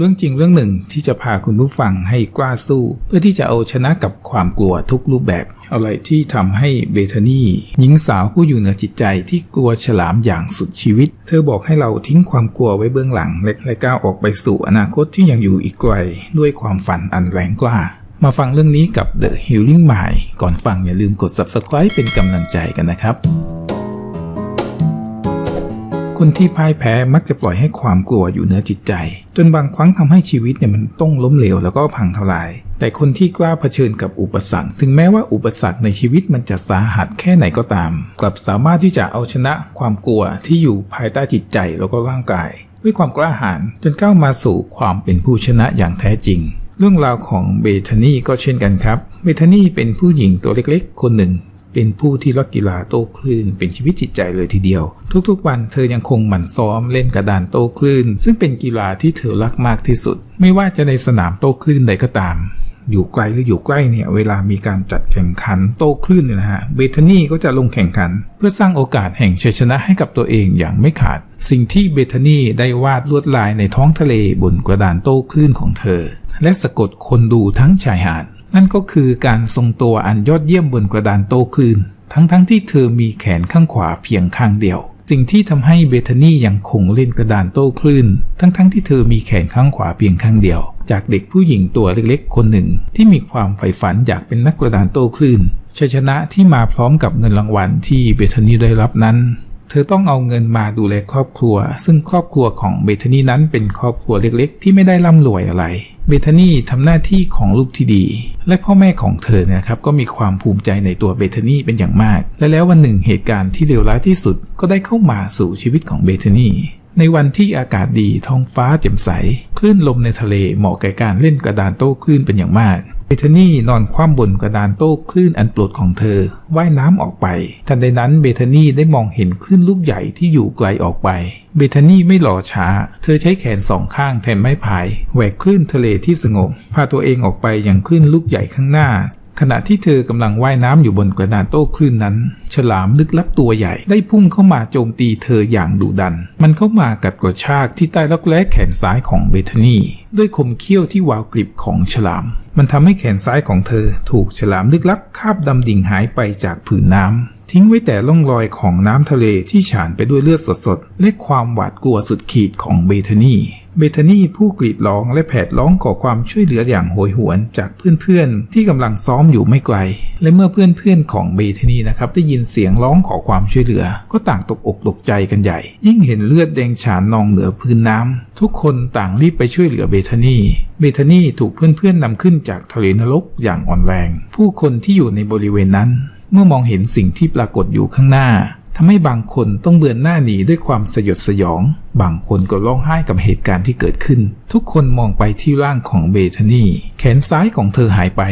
เรื่องจริงเรื่องหนึ่งที่จะพาคุณผู้ฟังให้กล้าสู้ เพื่อที่จะเอาชนะกับความกลัวทุกรูปแบบ อะไรที่ทำให้เบธานีหญิงสาวผู้อยู่เหนือจิตใจที่กลัวฉลามอย่างสุดชีวิต เธอบอกให้เราทิ้งความกลัวไว้เบื้องหลังและก้าวออกไปสู่อนาคตที่ยังอยู่อีกไกลด้วยความฝันอันแรงกล้า มาฟังเรื่องนี้กับ The Healing Mind ก่อนฟังอย่าลืมกด Subscribe เป็นกำลังใจกันนะครับ คนที่พ่ายแพ้มักจะปล่อยให้ความกลัวอยู่เหนือจิตใจ จนบางครั้งทำให้ชีวิตเนี่ยมันต้องล้มเหลวแล้วก็พังทลาย แต่คนที่กล้าเผชิญกับอุปสรรค ถึงแม้ว่าอุปสรรคในชีวิตมันจะสาหัสแค่ไหนก็ตาม กลับสามารถที่จะเอาชนะความกลัวที่อยู่ภายใต้จิตใจแล้วก็ร่างกาย ด้วยความกล้าหาญจนก้าวมาสู่ความเป็นผู้ชนะอย่างแท้จริง เรื่องราวของเบธานีก็เช่นกันครับ เบธานีเป็นผู้หญิงตัวเล็กๆ คนหนึ่ง เป็นผู้ที่รักกีฬาโต้คลื่น เป็นชีวิตจิตใจเลยทีเดียว ทุกๆ วันเธอยังคงหมั่นซ้อมเล่นกระดานโต้คลื่น ซึ่งเป็นกีฬาที่เธอรักมากที่สุด ไม่ว่าจะในสนามโต้คลื่นใดก็ตาม อยู่ไกลหรืออยู่ใกล้เนี่ยเวลามีการจัดแข่งขันโต้คลื่นเนี่ยนะฮะเบธานีก็จะลงแข่งขัน เพื่อสร้างโอกาสแห่งชัยชนะให้กับตัวเองอย่างไม่ขาด สิ่งที่เบธานีได้วาดลวดลายในท้องทะเลบนกระดานโต้คลื่นของเธอ และสะกดคนดูทั้งชายหาด นั่นก็คือการทรงตัวอันยอดเยี่ยมบนกระดานโต้คลื่น ทั้งๆทที่เธอมีแขนข้างขวาเพียงข้างเดียวสิ่งที่ทำให้เบธานียังคงเล่นกระดานโต้คลื่น ทั้งๆทที่เธอมีแขนข้างขวาเพียงข้างเดียว จากเด็กผู้หญิงตัวเล็กๆ คนหนึ่ง ที่มีความใฝ่ฝันอยากเป็นนักกระดานโต้คลื่นชัยชนะที่มาพร้อมกับเงินรางวัลที่เบธานีได้รับนั้น เธอต้องเอาเงินมาดูแลครอบครัว ซึ่งครอบครัวของเบธานีนั้นเป็นครอบครัวเล็กๆ ที่ไม่ได้ร่ำรวยอะไร เบธานีทำหน้าที่ของลูกที่ดี และพ่อแม่ของเธอเนี่ยครับก็มีความภูมิใจในตัวเบธานีเป็นอย่างมาก และแล้ววันหนึ่งเหตุการณ์ที่เลวร้ายที่สุดก็ได้เข้ามาสู่ชีวิตของเบธานีในวันที่อากาศดีท้องฟ้าแจ่มใส คลื่นลมในทะเลเหมาะแก่การเล่นกระดานโต้คลื่นเป็นอย่างมาก เบธานีนอนคว่ำบนกระดานโต้คลื่นอันโปรดของเธอว่ายน้ำออกไป ทันใดนั้นเบธานีได้มองเห็นคลื่นลูกใหญ่ที่อยู่ไกลออกไป เบธานีไม่หล่อช้า เธอใช้แขนสองข้างแทนไม้พายแหวกคลื่นทะเลที่สงบพาตัวเองออกไปอย่างคลื่นลูกใหญ่ข้างหน้า ขณะที่เธอกำลังว่ายน้ำอยู่บนกระดานโต้คลื่นนั้น ฉลามลึกลับตัวใหญ่ได้พุ่งเข้ามาโจมตีเธออย่างดุดัน มันเข้ามากัดกระชากที่ใต้ล็อกแร้แขนซ้ายของเบธานีด้วยคมเขี้ยวที่วาวกริบของฉลาม มันทำให้แขนซ้ายของเธอถูกฉลามลึกลับคาบดำดิ่งหายไปจากผืนน้ำ ทิ้งไว้แต่ร่องรอยของน้ำทะเลที่ฉานไปด้วยเลือดสดๆ และความหวาดกลัวสุดขีดของเบธานีเบธานีผู้กรีดร้องและแผดร้องขอความช่วยเหลืออย่างโหยหวนจากเพื่อนๆ ที่กำลังซ้อมอยู่ไม่ไกล และเมื่อเพื่อนๆของเบธานีนะครับได้ยินเสียงร้องขอความช่วยเหลือ ก็ต่างตกอกตกใจกันใหญ่ ยิ่งเห็นเลือดแดงฉานนองเหนือพื้นน้ำทุกคนต่างรีบไปช่วยเหลือเบธานีเบธานีถูกเพื่อนๆนำขึ้นจากทะเลนรกอย่างอ่อนแรง ผู้คนที่อยู่ในบริเวณนั้น เมื่อมองเห็นสิ่งที่ปรากฏอยู่ข้างหน้าทำให้บางคนต้องเบือนหน้าหนีด้วยความสยดสยอง บางคนก็ร้องไห้กับเหตุการณ์ที่เกิดขึ้น ทุกคนมองไปที่ร่างของเบธานีแขนซ้ายของเธอหายไป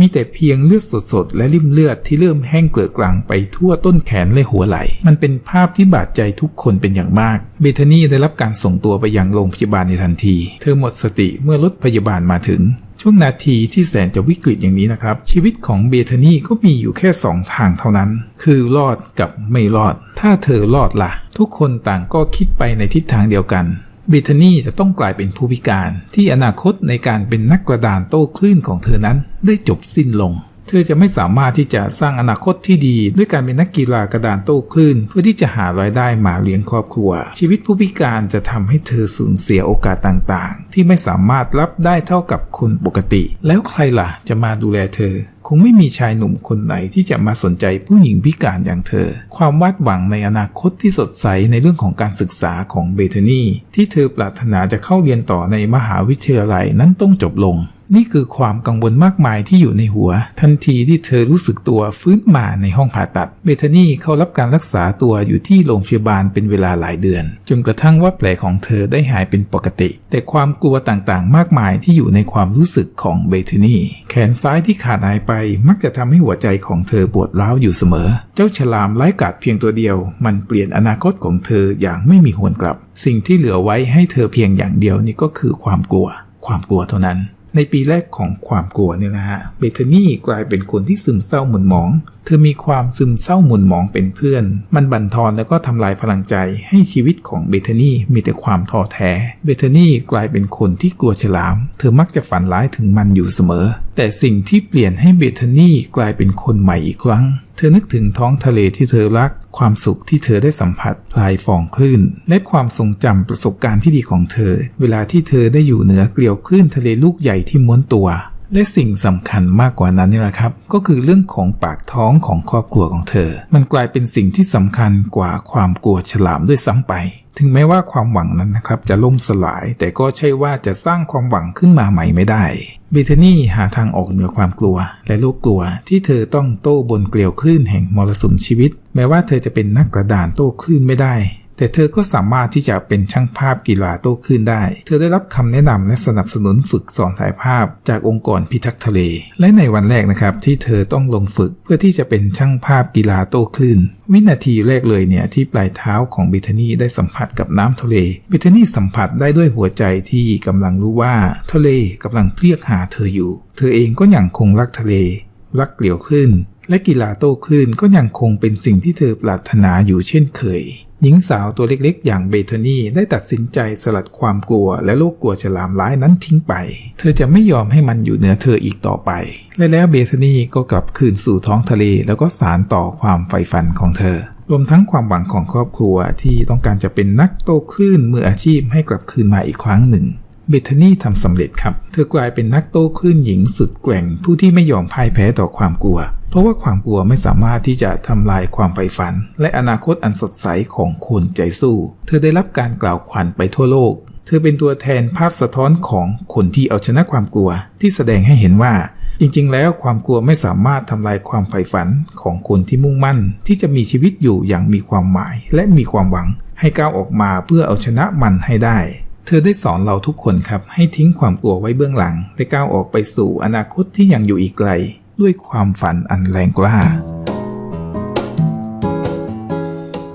มีแต่เพียงเลือดสดๆ และริมเลือดที่เริ่มแห้งเกลือกลางไปทั่วต้นแขนและหัวไหล่ มันเป็นภาพที่บาดใจทุกคนเป็นอย่างมาก เบธานีได้รับการส่งตัวไปยังโรงพยาบาลในทันที เธอหมดสติเมื่อรถพยาบาลมาถึง ช่วงนาทีที่แสนจะวิกฤตอย่างนี้นะครับ ชีวิตของเบธานีก็มีอยู่แค่สองทางเท่านั้น คือรอดกับไม่รอด ถ้าเธอรอดละ่ะ ทุกคนต่างก็คิดไปในทิศทางเดียวกันเบธานีจะต้องกลายเป็นผู้พิการ ที่อนาคตในการเป็นนักกระดานโต้คลื่นของเธอนั้นได้จบสิ้นลง เธอจะไม่สามารถที่จะสร้างอนาคตที่ดี ด้วยการเป็นนักกีฬากระดานโต้คลื่น เพื่อที่จะหารายได้มาเลี้ยงครอบครัว ชีวิตผู้พิการจะทำให้เธอสูญเสียโอกาสต่างๆ ที่ไม่สามารถรับได้เท่ากับคนปกติ แล้วใครล่ะจะมาดูแลเธอ คงไม่มีชายหนุ่มคนไหนที่จะมาสนใจผู้หญิงพิการอย่างเธอ ความวาดหวังในอนาคตที่สดใสในเรื่องของการศึกษาของเบธานีที่เธอปรารถนาจะเข้าเรียนต่อในมหาวิทยาลัยนั้นต้องจบลง นี่คือความกังวลมากมายที่อยู่ในหัว ทันทีที่เธอรู้สึกตัวฟื้นมาในห้องผ่าตัด เบธานีเข้ารับการรักษาตัวอยู่ที่โรงพยาบาลเป็นเวลาหลายเดือน จนกระทั่งว่าแผลของเธอได้หายเป็นปกติ แต่ความกลัวต่างๆ มากมายที่อยู่ในความรู้สึกของเบธานีแขนซ้ายที่ขาดหายไปมักจะทำให้หัวใจของเธอปวดร้าวอยู่เสมอ เจ้าฉลามไร้กาดเพียงตัวเดียว มันเปลี่ยนอนาคตของเธออย่างไม่มีหวนกลับ สิ่งที่เหลือไว้ให้เธอเพียงอย่างเดียวนี่ก็คือความกลัว ความกลัวเท่านั้น ในปีแรกของความกลัวเนี่ยนะฮะ เบธานี่กลายเป็นคนที่ซึมเศร้าหม่นหมอง เธอมีความซึมเศร้าหม่นหมองเป็นเพื่อน มันบั่นทอนแล้วก็ทำลายพลังใจให้ชีวิตของเบธานี่มีแต่ความท้อแท้ เบธานี่กลายเป็นคนที่กลัวฉลาม เธอมักจะฝันร้ายถึงมันอยู่เสมอ แต่สิ่งที่เปลี่ยนให้เบธานี่กลายเป็นคนใหม่อีกครั้ง เธอนึกถึงท้องทะเลที่เธอรัก ความสุขที่เธอได้สัมผัสพลายฟองคลื่น และความทรงจำประสบการณ์ที่ดีของเธอ เวลาที่เธอได้อยู่เหนือเกลียวคลื่นทะเลลูกใหญ่ที่ม้วนตัว และสิ่งสำคัญมากกว่านั้นนี่แหละครับ ก็คือเรื่องของปากท้องของครอบครัวของเธอ มันกลายเป็นสิ่งที่สำคัญกว่าความกลัวฉลามด้วยซ้ำไปถึงแม้ว่าความหวังนั้นนะครับจะล่มสลาย แต่ก็ใช่ว่าจะสร้างความหวังขึ้นมาใหม่ไม่ได้เบเทนี่หาทางออกเหนือความกลัว และโลกกลัวที่เธอต้องโต้บนเกลียวคลื่นแห่งมรสุมชีวิต แม้ว่าเธอจะเป็นนักกระดานโต้คลื่นไม่ได้ แต่เธอก็สามารถที่จะเป็นช่างภาพกีฬาโต้คลื่นได้ เธอได้รับคำแนะนำและสนับสนุนฝึกสอนถ่ายภาพจากองค์กรพิทักษ์ทะเล และในวันแรกนะครับที่เธอต้องลงฝึกเพื่อที่จะเป็นช่างภาพกีฬาโต้คลื่น วินาทีแรกเลยเนี่ยที่ปลายเท้าของเบธานี่ได้สัมผัสกับน้ำทะเลเบธานี่สัมผัสได้ด้วยหัวใจที่กำลังรู้ว่าทะเลกำลังเรียกหาเธออยู่ เธอเองก็ยังคงรักทะเล รักเกลียวคลื่น และกีฬาโต้คลื่นก็ยังคงเป็นสิ่งที่เธอปรารถนาอยู่เช่นเคย หญิงสาวตัวเล็กๆ อย่างเบธานี่ได้ตัดสินใจสลัดความกลัวและโลกกลัวฉลามร้ายนั้นทิ้งไป เธอจะไม่ยอมให้มันอยู่เหนือเธออีกต่อไป และแล้วเบธานี่ก็กลับคืนสู่ท้องทะเล แล้วก็สารต่อความใฝ่ฝันของเธอ รวมทั้งความหวังของครอบครัวที่ต้องการจะเป็นนักโต้คลื่นมืออาชีพให้กลับคืนมาอีกครั้งหนึ่งเบธานี่ทำสำเร็จครับ เธอกลายเป็นนักโต้คลื่นหญิงสุดแกร่งผู้ที่ไม่ยอมพ่ายแพ้ต่อความกลัว เพราะว่าความกลัวไม่สามารถที่จะทำลายความใฝ่ฝัน และอนาคตอันสดใสของคนใจสู้ เธอได้รับการกล่าวขวัญไปทั่วโลก เธอเป็นตัวแทนภาพสะท้อนของคนที่เอาชนะความกลัว ที่แสดงให้เห็นว่า จริงๆ แล้วความกลัวไม่สามารถทำลายความใฝ่ฝันของคนที่มุ่งมั่น ที่จะมีชีวิตอยู่อย่างมีความหมาย และมีความหวัง ให้ก้าวออกมาเพื่อเอาชนะมันให้ได้เธอได้สอนเราทุกคนครับให้ทิ้งความกลัวไว้เบื้องหลัง และก้าวออกไปสู่อนาคตที่ยังอยู่อีกไกล ด้วยความฝันอันแรงกล้า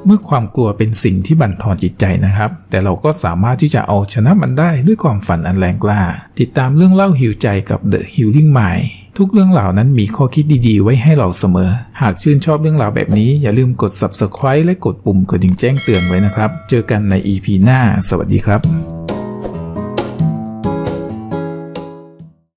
เมื่อความกลัวเป็นสิ่งที่บั่นทอนจิตใจนะครับ แต่เราก็สามารถที่จะเอาชนะมันได้ด้วยความฝันอันแรงกล้า ติดตามเรื่องเล่าหิวใจกับ The Healing Mind ทุกเรื่องราวนั้นมีข้อคิดดีๆ ไว้ให้เราเสมอ หากชื่นชอบเรื่องราวแบบนี้ อย่าลืมกด Subscribe และกดปุ่มกระดิ่งแจ้งเตือนไว้นะครับ เจอกันใน EP หน้า สวัสดีครับ